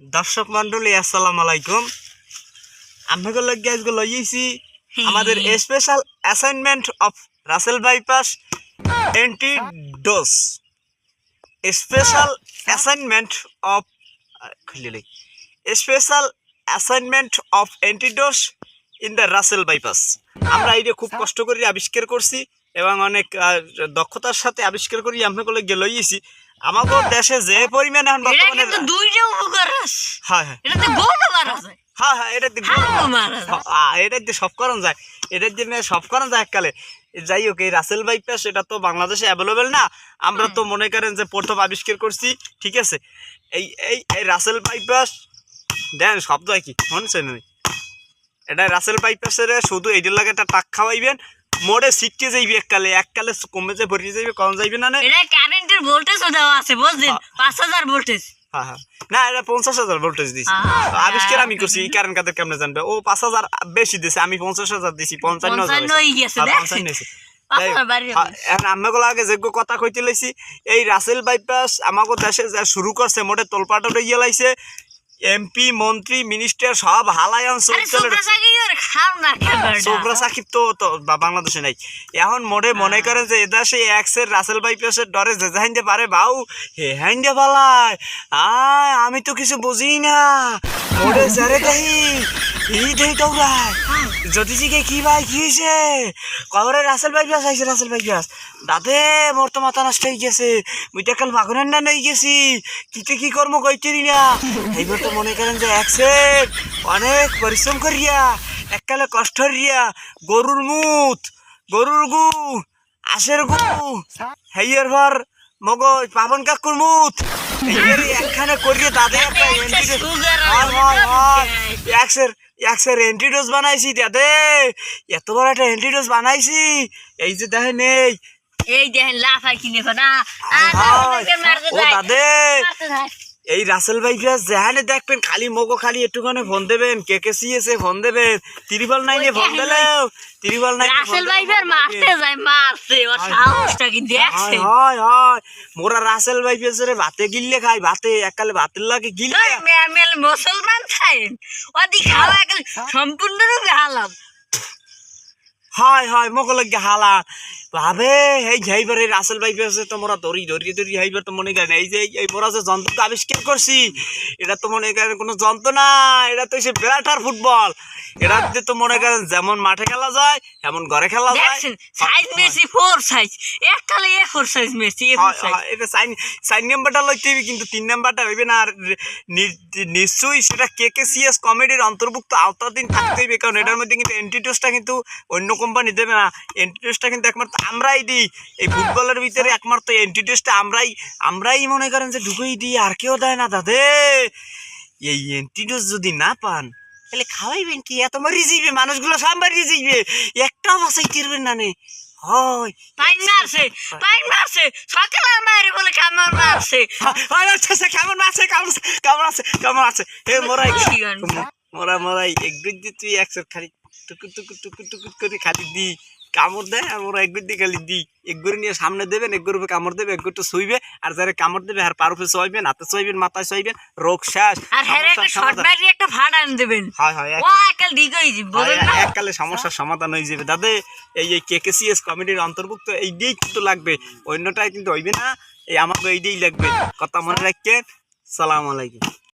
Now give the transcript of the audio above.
দর্শক মন্ডলী আসসালামু আলাইকুম। আমাকে লগে আজকে লইয়েছি আমাদের special assignment of Russell viper antidote special assignment of খুলিলি special assignment of antidote in the Russell viper আমরা এটা খুব কষ্ট করে আবিষ্কার করছি এবং অনেক দক্ষতার সাথে আবিষ্কার করি আপনাকে লইয়েছি আমাদের দেশে যে পরিমাণে এখন বর্তমানে কিন্তু দুইটা উপকার আছে হ্যাঁ হ্যাঁ। এটাতে গরু মারা যায় হ্যাঁ হ্যাঁ এটা দিয়ে হাঁড়িও মারা যায় এটা দিয়ে সব করান যায়। এটার সব করান যায় এককালে। যাই হোক এই রাসেল এটা তো বাংলাদেশে অ্যাভেলেবেল না। আমরা তো মনে করেন যে প্রথম আবিষ্কার করছি ঠিক আছে? এই এই এই রাসেল বাইপাস দেন শব্দ কি শুনছেন এটা রাসেল বাইপাসের শুধু এইটার লাগে একটা টাক খাওয়াইবেন। মোড়ে সিটকে যাইবে এককালে এককালে কমে যে ভরিয়ে যাইবে কম যাইবে না কারেন্টের ভোল্টেজও দেওয়া আছে বুঝলেন? পাঁচ হাজার ভোল্টেজ না এটা পঞ্চাশ হাজার ভোল্টেজ দিছি। আবিষ্কার আমি করছি এই কারণ কাদের কেমনে জানবে? ও পাঁচ হাজার বেশি দিছে আমি পঞ্চাশ হাজার দিছি পঞ্চান্ন হাজার পঞ্চান্ন আমাগুলো আগে যোগ্য কথা কইতে লাইছি এই রাসেল বাইপাস আমাকে দেশে যা শুরু করছে মোটে তোলপাটে ইয়ে লাইছে এমপি মন্ত্রী মিনিস্টার সব হালায়ন সোবরা সাকিব তো তো বাংলাদেশে নাই। এখন মনে মনে করে যে এদা সেই এক্সের রাসেল বাইপাসের ডরে যে হাইন্দে পারে বাউ হে হাইন্দে পালায়। আয় আমি তো কিছু বুঝি না মোড়ে যারে দেহি এই দেহি দৌড়ায়। জিগে কি ভাই কি হয়েছে কবরে রাসেল বাইপাস আইছে রাসেল বাইপাস দাদে মোর তো মাথা নষ্ট হয়ে গেছে। মুইটা কাল বাগুনের না নই গেছি। কিতে কি কর্ম কইতেরি না। এইবার তো মনে করেন যে একসেট অনেক পরিশ্রম করিয়া এককালে কষ্ট রিয়া গরুর মুত গরুর গু আশের গু হেইয়ের ভর মগজ পাবন কাকুর মুত। একখানে করিয়ে তাদের একটা antidote- সুগার এন্ট্রি ডোজ বানাইছি দাদে এত বড় একটা এন্ট্রি ডোজ বানাইছি। এই যে দেখেন এই। এই দেখেন লাফাই কিনে না। ও দাদে। এই রাসেল ভাই যেখানে দেখবেন খালি মগো খালি একটুখানি ফোন দেবেন কে কে সিএসে ফোন দেবেন তিরিবল নাইনে ফোন দিলেও তিরিবল নাই রাসেল ভাই মারতে হয়, দেখছে হয় হয় মোরা রাসেল ভাই ভাতে গিললে খাই ভাতে এককালে ভাতের লাগে গিললে মেয়ে মুসলমান খাইন ওদি খাওয়া গেল সম্পূর্ণরূপে হালাম হয় হয় মগো লাগে হালা ভাবে এই যাইবার এই রাসেল ভাই পেছে তোমরা দড়ি দড়ি দড়ি হাইবার তো মনে করেন এই যে এই- মোরা যে যন্ত্রটা আবিষ্কার করছি এটা তো মনে করেন কোনো যন্ত্র না এটা তো সে বিরাটার ফুটবল। এটা দিয়ে তো মনে করেন যেমন মাঠে খেলা যায় এমন ঘরে খেলা যায়। সাইজ মেসি ফোর সাইজ এককালে এ ফোর সাইজ মেসি এ ফোর সাইজ এটা সাইন সাইন নাম্বারটা লইতে হইবে কিন্তু তিন নাম্বারটা হইবে না আর নিশ্চয়ই সেটা কে কে সিএস কমেডির অন্তর্ভুক্ত আওতাধীন থাকতে হইবে কারণ এটার মধ্যে কিন্তু এন্টিটোসটা কিন্তু অন্য কোম্পানি দেবে না। এন্টিটোসটা কিন্তু একমাত্র আমরাই দিই। এই ফুটবলের ভিতরে একমাত্র এন্টিটোসটা আমরাই আমরাই মনে করেন যে ঢুকেই দিই আর কেউ দেয় না দাদে। এই এন্টিটোস যদি না পান তাহলে খাওয়াইবেন কি? এত মারি যাইবে মানুষগুলো সব মারি যাইবে একটাও বাসাই টিরবেন না নে। হয়। পাইন মারছে পাইন মারছে সকালে মারে বলে কামড় মারছে? আরে আচ্ছা কেমন আছে কেমন আছে কেমন আছে? কেমন মোরাই। মোরা মোরাই এক গুদ্দি তুই একশো খালি টুকু টুকু টুকু টুকু করে খালি দি কামড় দেয় আর মোরা এক গুদ্দি খালি দি এক নিয়ে সামনে দেবেন এক গরুপে কামড় দেবে এক গরুটা শুইবে আর যারা কামড় দেবে আর পার উপরে শোয়াইবেন হাতে শোয়াইবেন মাথায় শোয়াইবেন রোগ আর হ্যাঁ একটা আন দেবেন। এককালে সমস্যার সমাধান হয়ে যাবে। দাদে এই এই কে কে সিএস কমিটির অন্তর্ভুক্ত এইটাই কিন্তু লাগবে। অন্যটাই কিন্তু হইবে না এই আমাকে এইটাই লাগবে। কথা মনে রাখবেন সালাম আলাইকুম।